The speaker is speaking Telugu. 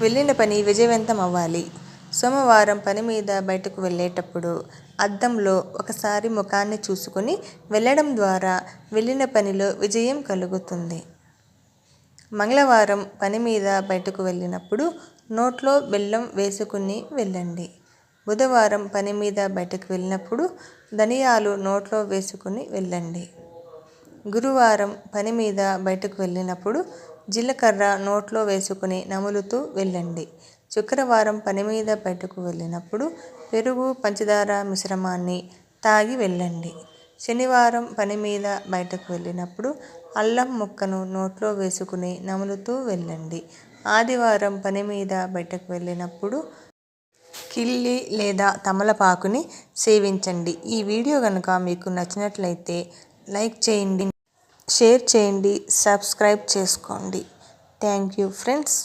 వెళ్ళిన పని విజయవంతం అవ్వాలి. సోమవారం పని మీద బయటకు వెళ్ళేటప్పుడు అద్దంలో ఒకసారి ముఖాన్ని చూసుకుని వెళ్ళడం ద్వారా వెళ్ళిన పనిలో విజయం కలుగుతుంది. మంగళవారం పని మీద బయటకు వెళ్ళినప్పుడు నోట్లో బెల్లం వేసుకుని వెళ్ళండి. బుధవారం పని మీద బయటకు వెళ్ళినప్పుడు ధనియాలు నోట్లో వేసుకుని వెళ్ళండి. గురువారం పని మీద బయటకు వెళ్ళినప్పుడు జీలకర్ర నోట్లో వేసుకుని నములుతూ వెళ్ళండి. శుక్రవారం పని మీద బయటకు వెళ్ళినప్పుడు పెరుగు పంచదార మిశ్రమాన్ని తాగి వెళ్ళండి. శనివారం పని మీద బయటకు వెళ్ళినప్పుడు అల్లం ముక్కను నోట్లో వేసుకుని నములుతూ వెళ్ళండి. ఆదివారం పని మీద బయటకు వెళ్ళినప్పుడు కిల్లి లేదా తమలపాకుని సేవించండి. ఈ వీడియో కనుక మీకు నచ్చినట్లయితే లైక్ చేయండి. షేర్ చేయండి సబ్స్క్రైబ్ చేసుకోండి. Thank you friends.